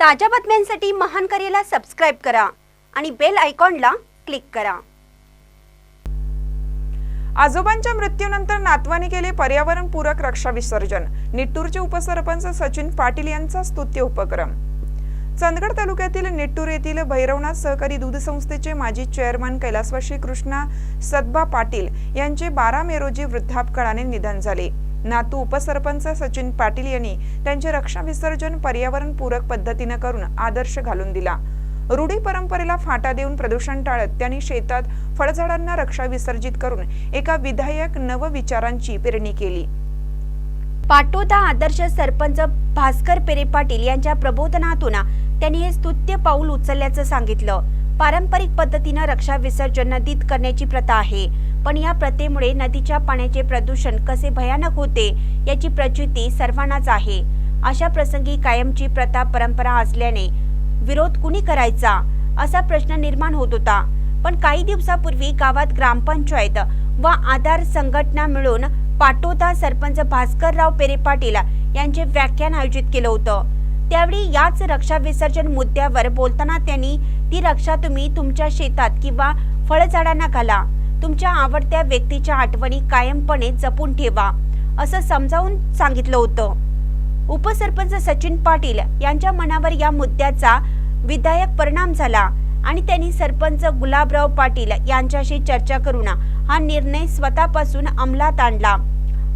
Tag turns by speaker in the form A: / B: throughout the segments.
A: ताज्या बातम्यांसाठी महान करेला सबस्क्राईब करा आणि बेल आयकॉनला क्लिक करा.
B: आजोबांच्या मृत्यूनंतर नातवाने केले पर्यावरणपूरक रक्षा विसर्जन. निट्टूरचे उपसरपंच सचिन पाटील यांचा स्तुत्य उपक्रम. चंदगड तालुक्यातील निट्टूर येथील भैरवनाथ सहकारी दूध संस्थेचे माजी चेअरमन कैलासवासी कृष्णा सदबा पाटील यांचे बारा मे रोजी वृद्धापकाळाने निधन झाले. नातू उपसरपंच सचिन पाटील यांनी त्यांचे रक्षा विसर्जन पर्यावरणपूरक पद्धतीनं करून आदर्श घालून दिला. रूढी परंपरेला फाटा देऊन प्रदूषण टाळत त्यांनी शेतात फळझाडांना रक्षा विसर्जित करून एका विधायक नवविचारांची पेरणी केली.
A: पाटोदा आदर्श सरपंच भास्कर पेरे पाटील यांच्या प्रबोधनातून त्यांनी हे स्तुत्य पाऊल उचलल्याचं सांगितलं. पारंपरिक पद्धतीनं रक्षा विसर्जन नदीत करण्याची प्रथा आहे. पण या प्रथेमुळे नदीच्या पाण्याचे प्रदूषण कसे भयानक होते याची प्रचिती सर्वांनाच आहे. अशा प्रसंगी कायमची प्रथा परंपरा असल्याने विरोध कुणी करायचा? असा प्रश्न निर्माण होत होता. पण काही दिवसापूर्वी गावात ग्रामपंचायत व आधार संघटना मिळून पाटोदा सरपंच भास्करराव पेरे पाटील यांचे व्याख्यान आयोजित केलं होतं. त्यावेळी याच रक्षा विसर्जन मुद्द्यावर बोलताना त्यांनी ती रक्षा तुम्ही तुमच्या शेतात किंवा फळझाडांना घाला. तुमच्या आवडत्या व्यक्तीच्या आठवणी कायमपणे जपून ठेवा असं समजावून सांगितलं होतं. उपसरपंच सचिन पाटील यांच्या मनावर या मुद्द्याचा विधायक परिणाम झाला आणि त्यांनी सरपंच गुलाबराव पाटील यांच्याशी चर्चा करून हा निर्णय स्वतःपासून अंमलात आणला.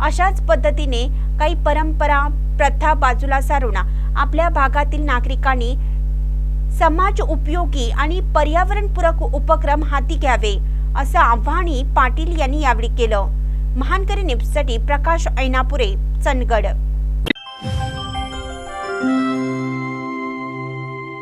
A: अशाच पद्धतीने काही परंपरा प्रथा बाजूला सारून आपल्या भागातील नागरिकांनी समाज उपयोगी आणि पर्यावरणपूरक उपक्रम हाती घ्यावे असं आव्हानही पाटील यांनी यावेळी केलं. महानकरी न्यूजसाठी प्रकाश ऐनापुरे चंदगड.